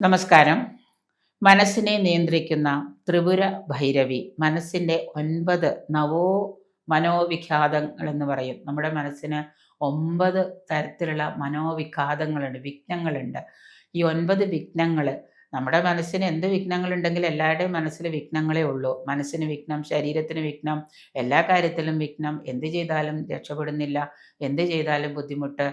നമസ്കാരം. മനസ്സിനെ നിയന്ത്രിക്കുന്ന ത്രിപുര ഭൈരവി മനസ്സിന്റെ ഒൻപത് നവോ മനോവിഖ്യാതങ്ങൾ എന്ന് പറയും. നമ്മുടെ മനസ്സിന് ഒമ്പത് തരത്തിലുള്ള മനോവിഘാതങ്ങളുണ്ട് വിഘ്നങ്ങളുണ്ട്. ഈ ഒൻപത് വിഘ്നങ്ങൾ നമ്മുടെ മനസ്സിന് എന്ത് വിഘ്നങ്ങളുണ്ടെങ്കിൽ എല്ലാവരുടെയും മനസ്സിൽ വിഘ്നങ്ങളേ ഉള്ളൂ. മനസ്സിന് വിഘ്നം ശരീരത്തിന് വിഘ്നം എല്ലാ കാര്യത്തിലും വിഘ്നം. എന്ത് ചെയ്താലും രക്ഷപ്പെടുന്നില്ല. എന്ത് ചെയ്താലും ബുദ്ധിമുട്ട്.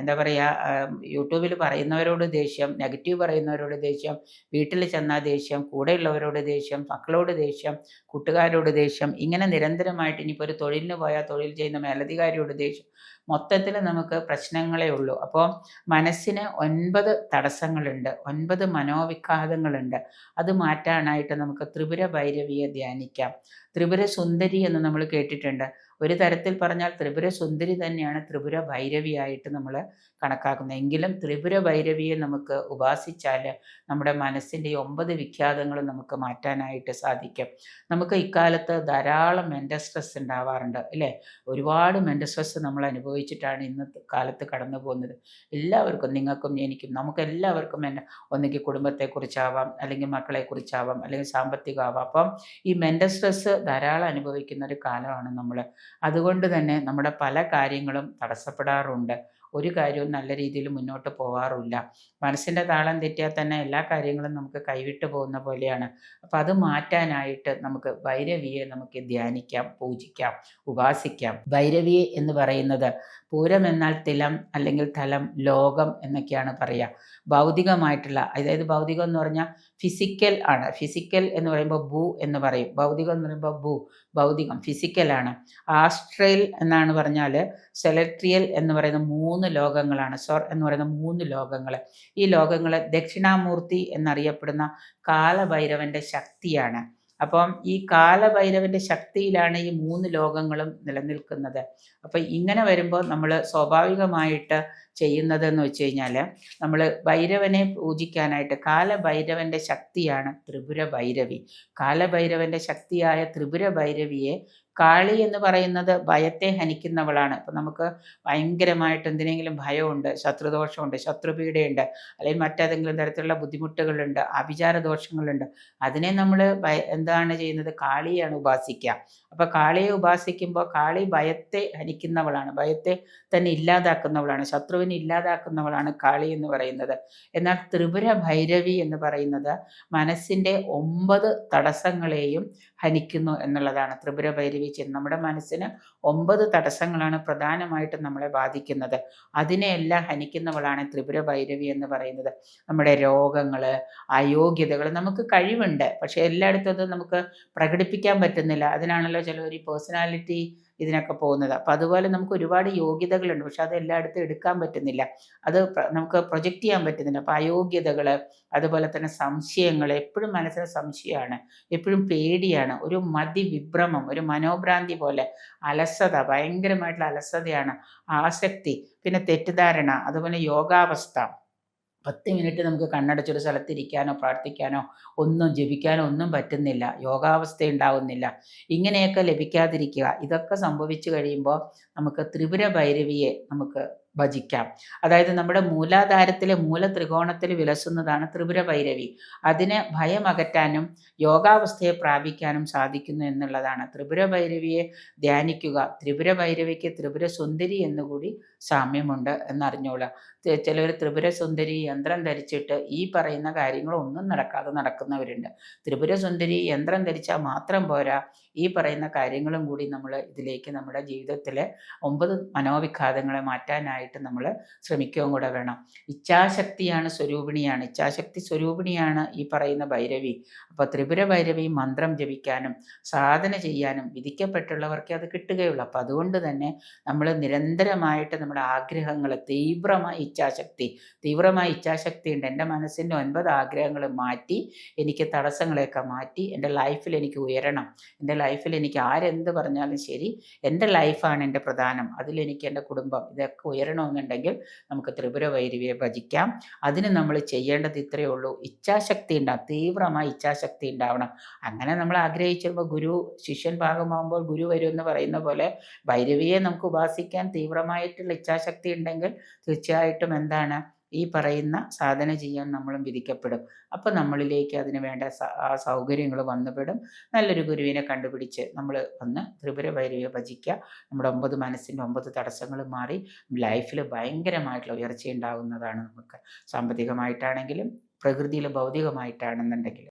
എന്താ പറയുക യൂട്യൂബിൽ പറയുന്നവരോട് ദേഷ്യം നെഗറ്റീവ് പറയുന്നവരോട് ദേഷ്യം വീട്ടിൽ ചെന്നാൽ ദേഷ്യം കൂടെയുള്ളവരോട് ദേഷ്യം മക്കളോട് ദേഷ്യം കൂട്ടുകാരോട് ദേഷ്യം. ഇങ്ങനെ നിരന്തരമായിട്ട് ഇനിയിപ്പോൾ ഒരു തൊഴിലിന് പോയാൽ തൊഴിൽ ചെയ്യുന്ന മേലധികാരിയോട് ദേഷ്യം. മൊത്തത്തിൽ നമുക്ക് പ്രശ്നങ്ങളേ ഉള്ളൂ. അപ്പോൾ മനസ്സിന് ഒൻപത് തടസ്സങ്ങളുണ്ട് ഒൻപത് മനോവിഘാതങ്ങളുണ്ട്. അത് മാറ്റാനായിട്ട് നമുക്ക് ത്രിപുര ഭൈരവിയെ ധ്യാനിക്കാം. ത്രിപുര സുന്ദരി എന്ന് നമ്മൾ കേട്ടിട്ടുണ്ട്. ഒരു തരത്തിൽ പറഞ്ഞാൽ ത്രിപുര സുന്ദരി തന്നെയാണ് ത്രിപുര ഭൈരവിയായിട്ട് നമ്മൾ കണക്കാക്കുന്നത്. എങ്കിലും ത്രിപുര ഭൈരവിയെ നമുക്ക് ഉപാസിച്ചാൽ നമ്മുടെ മനസ്സിന്റെ ഒമ്പത് വിഖ്യാതങ്ങളും നമുക്ക് മാറ്റാനായിട്ട് സാധിക്കും. നമുക്ക് ഇക്കാലത്ത് ധാരാളം മെന്റൽ സ്ട്രെസ് ഉണ്ടാവാറുണ്ട് അല്ലേ? ഒരുപാട് മെന്റൽ സ്ട്രെസ് നമ്മൾ അനുഭവിച്ചിട്ടാണ് ഇന്ന് കാലത്ത് കടന്നു പോകുന്നത്. എല്ലാവർക്കും നിങ്ങൾക്കും എനിക്കും നമുക്ക് എല്ലാവർക്കും എന്നെ ഒന്നുകിൽ കുടുംബത്തെക്കുറിച്ചാവാം അല്ലെങ്കിൽ മക്കളെക്കുറിച്ചാവാം അല്ലെങ്കിൽ സാമ്പത്തികമാവാം. അപ്പം ഈ മെന്റൽ സ്ട്രെസ് ധാരാളം അനുഭവിക്കുന്ന ഒരു കാലമാണ് നമ്മൾ അതുകൊണ്ട് തന്നെ നമ്മുടെ പല കാര്യങ്ങളും തടസ്സപ്പെടാറുണ്ട്. ഒരു കാര്യവും നല്ല രീതിയിൽ മുന്നോട്ട് പോകാറില്ല മനസ്സിന്റെ താളം തെറ്റിയാൽ തന്നെ എല്ലാ കാര്യങ്ങളും നമുക്ക് കൈവിട്ട് പോകുന്ന പോലെയാണ്. അപ്പോൾ അത് മാറ്റാനായിട്ട് നമുക്ക് ഭൈരവിയെ നമുക്ക് ധ്യാനിക്കാം പൂജിക്കാം ഉപാസിക്കാം. ഭൈരവിയെ എന്ന് പറയുന്നത് പൂരം എന്നാൽ തിലം അല്ലെങ്കിൽ തലം ലോകം എന്നൊക്കെയാണ് പറയുക. ഭൗതികമായിട്ടുള്ള അതായത് ഭൗതികം എന്ന് പറഞ്ഞാൽ ഫിസിക്കൽ ആണ്. ഫിസിക്കൽ എന്ന് പറയുമ്പോൾ ഭൂ എന്ന് പറയും. ഭൗതികം എന്ന് പറയുമ്പോൾ ഭൂ. ഭൗതികം ഫിസിക്കലാണ് ആസ്ട്രൽ എന്നാണ് പറഞ്ഞാൽ സെലക്ട്രിയൽ എന്ന് പറയുന്ന മൂന്ന് ലോകങ്ങളാണ്. സോർ എന്ന് പറയുന്ന മൂന്ന് ലോകങ്ങൾ. ഈ ലോകങ്ങൾ ദക്ഷിണാമൂർത്തി എന്നറിയപ്പെടുന്ന കാലഭൈരവന്റെ ശക്തിയാണ്. അപ്പം ഈ കാലഭൈരവന്റെ ശക്തിയിലാണ് ഈ മൂന്ന് ലോകങ്ങളും നിലനിൽക്കുന്നത്. അപ്പം ഇങ്ങനെ വരുമ്പോൾ നമ്മൾ സ്വാഭാവികമായിട്ട് ചെയ്യുന്നതെന്ന് വെച്ച് കഴിഞ്ഞാൽ നമ്മൾ ഭൈരവനെ പൂജിക്കാനായിട്ട് കാലഭൈരവന്റെ ശക്തിയാണ് ത്രിപുര ഭൈരവി കാലഭൈരവന്റെ ശക്തിയായ ത്രിപുര ഭൈരവിയെ കാളി എന്ന് പറയുന്നത് ഭയത്തെ ഹനിക്കുന്നവളാണ്. ഇപ്പം നമുക്ക് ഭയങ്കരമായിട്ട് എന്തിനെങ്കിലും ഭയമുണ്ട് ശത്രുദോഷമുണ്ട് ശത്രുപീഡയുണ്ട് അല്ലെങ്കിൽ മറ്റേതെങ്കിലും തരത്തിലുള്ള ബുദ്ധിമുട്ടുകളുണ്ട് അഭിചാര ദോഷങ്ങളുണ്ട് അതിനെ നമ്മൾ എന്താണ് ചെയ്യുന്നത്? കാളിയാണ് ഉപാസിക്കുക. അപ്പോൾ കാളിയെ ഉപാസിക്കുമ്പോൾ കാളി ഭയത്തെ ഹനിക്കുന്നവളാണ്. ഭയത്തെ തന്നെ ഇല്ലാതാക്കുന്നവളാണ്. ശത്രുവിനെ ഇല്ലാതാക്കുന്നവളാണ് കാളി എന്ന് പറയുന്നത്. എന്നാൽ ത്രിപുര ഭൈരവി എന്ന് പറയുന്നത് മനസ്സിന്റെ ഒമ്പത് തടസ്സങ്ങളെയും ഹനിക്കുന്നു എന്നുള്ളതാണ്. ത്രിപുര ഭൈരവി ചെയ്യുന്നത് നമ്മുടെ മനസ്സിന് ഒമ്പത് തടസ്സങ്ങളാണ് പ്രധാനമായിട്ടും നമ്മളെ ബാധിക്കുന്നത്. അതിനെയെല്ലാം ഹനിക്കുന്നവളാണ് ത്രിപുര ഭൈരവി എന്ന് പറയുന്നത്. നമ്മുടെ രോഗങ്ങൾ അയോഗ്യതകൾ നമുക്ക് കഴിവുണ്ട്. പക്ഷേ എല്ലായിടത്തും അത് നമുക്ക് പ്രകടിപ്പിക്കാൻ പറ്റുന്നില്ല. അതിനാണല്ലോ ചില ഒരു പേഴ്സണാലിറ്റി ഇതിനൊക്കെ പോകുന്നത്. അപ്പോൾ അതുപോലെ നമുക്ക് ഒരുപാട് യോഗ്യതകളുണ്ട്. പക്ഷെ അത് എല്ലായിടത്തും എടുക്കാൻ പറ്റുന്നില്ല. അത് നമുക്ക് പ്രൊജക്റ്റ് ചെയ്യാൻ പറ്റുന്നില്ല. അപ്പോൾ അയോഗ്യതകൾ അതുപോലെ തന്നെ സംശയങ്ങൾ എപ്പോഴും മനസ്സിന് സംശയമാണ്. എപ്പോഴും പേടിയാണ്. ഒരു മതി വിഭ്രമം ഒരു മനോഭ്രാന്തി പോലെ അലസത ഭയങ്കരമായിട്ടുള്ള അലസതയാണ് ആസക്തി. പിന്നെ തെറ്റിദ്ധാരണ അതുപോലെ യോഗാവസ്ഥ. പത്ത് മിനിറ്റ് നമുക്ക് കണ്ണടച്ചൊരു സ്ഥലത്ത് ഇരിക്കാനോ പ്രാർത്ഥിക്കാനോ ഒന്നും ജപിക്കാനോ ഒന്നും പറ്റുന്നില്ല. യോഗാവസ്ഥ ഉണ്ടാവുന്നില്ല ഇങ്ങനെയൊക്കെ ലഭിക്കാതിരിക്കുക. ഇതൊക്കെ സംഭവിച്ചു കഴിയുമ്പോൾ നമുക്ക് ത്രിപുര ഭൈരവിയെ നമുക്ക് ഭജിക്കാം. അതായത് നമ്മുടെ മൂലാധാരത്തിലെ മൂല ത്രികോണത്തിൽ വിലസുന്നതാണ് ത്രിപുര ഭൈരവി അതിനെ ഭയമകറ്റാനും യോഗാവസ്ഥയെ പ്രാപിക്കാനും സാധിക്കുന്നു എന്നുള്ളതാണ്. ത്രിപുര ഭൈരവിയെ ധ്യാനിക്കുക ത്രിപുര ഭൈരവിക്ക് ത്രിപുര സുന്ദരി എന്നുകൂടി സാമ്യമുണ്ട് എന്നറിഞ്ഞോളാം. ചിലവർ ത്രിപുര സുന്ദരി യന്ത്രം ധരിച്ചിട്ട് ഈ പറയുന്ന കാര്യങ്ങളൊന്നും നടക്കാതെ നടക്കുന്നവരുണ്ട്. ത്രിപുര സുന്ദരി യന്ത്രം ധരിച്ചാൽ മാത്രം പോരാ ഈ പറയുന്ന കാര്യങ്ങളും കൂടി നമ്മൾ ഇതിലേക്ക് നമ്മുടെ ജീവിതത്തിലെ ഒമ്പത് മനോവിഘാതങ്ങളെ മാറ്റാനായിട്ട് നമ്മൾ ശ്രമിക്കുകയും കൂടെ വേണം. ഇച്ഛാശക്തിയാണ് സ്വരൂപിണിയാണ്. ഇച്ഛാശക്തി സ്വരൂപിണിയാണ് ഈ പറയുന്ന ഭൈരവി. അപ്പോൾ ത്രിപുര ഭൈരവി മന്ത്രം ജപിക്കാനും സാധന ചെയ്യാനും വിധിക്കപ്പെട്ടുള്ളവർക്ക് അത് കിട്ടുകയുള്ളൂ. അപ്പോൾ അതുകൊണ്ട് തന്നെ നമ്മൾ നിരന്തരമായിട്ട് നമ്മുടെ ആഗ്രഹങ്ങൾ തീവ്രമായ ഇച്ഛാശക്തി തീവ്രമായ ഇച്ഛാശക്തി ഉണ്ട്. എന്റെ മനസ്സിന്റെ ഒൻപത് ആഗ്രഹങ്ങൾ മാറ്റി എനിക്ക് തടസ്സങ്ങളെയൊക്കെ മാറ്റി എന്റെ ലൈഫിൽ എനിക്ക് ഉയരണം. എന്റെ ലൈഫിൽ എനിക്ക് ആരെന്ത് പറഞ്ഞാലും ശരി എന്റെ ലൈഫാണ് എന്റെ പ്രധാനം. അതിലെനിക്ക് എന്റെ കുടുംബം. ഇതൊക്കെ ഉയരണമെന്നുണ്ടെങ്കിൽ നമുക്ക് ത്രിപുര വൈരവിയെ ഭജിക്കാം. അതിന് നമ്മൾ ചെയ്യേണ്ടത് ഇത്രയേ ഉള്ളൂ. ഇച്ഛാശക്തി ഉണ്ടാവും തീവ്രമായ ഇച്ഛാശക്തി ഉണ്ടാവണം. അങ്ങനെ നമ്മൾ ആഗ്രഹിച്ചിരുമ്പോൾ ഗുരു ശിഷ്യൻ ഭാഗമാകുമ്പോൾ ഗുരു വരും എന്ന് പറയുന്ന പോലെ ഭൈരവിയെ നമുക്ക് ഉപാസിക്കാൻ തീവ്രമായിട്ടുള്ള ഇച്ഛാശക്തി ഉണ്ടെങ്കിൽ തീർച്ചയായിട്ടും എന്താണ് ഈ പറയുന്ന സാധന ചെയ്യാൻ നമ്മളും വിധിക്കപ്പെടും. അപ്പോൾ നമ്മളിലേക്ക് അതിന് വേണ്ട ആ സൗകര്യങ്ങൾ വന്നുപെടും. നല്ലൊരു ഗുരുവിനെ കണ്ടുപിടിച്ച് നമ്മൾ വന്ന് ത്രിപുര ഭൈരവിയെ ഭജിക്കുക. നമ്മുടെ ഒമ്പത് മനസ്സിന്റെ ഒമ്പത് തടസ്സങ്ങൾ മാറി ലൈഫിൽ ഭയങ്കരമായിട്ടുള്ള ഉയർച്ച ഉണ്ടാകുന്നതാണ് നമുക്ക് സാമ്പത്തികമായിട്ടാണെങ്കിലും പ്രകൃതിയിൽ ഭൗതികമായിട്ടാണെന്നുണ്ടെങ്കിലും.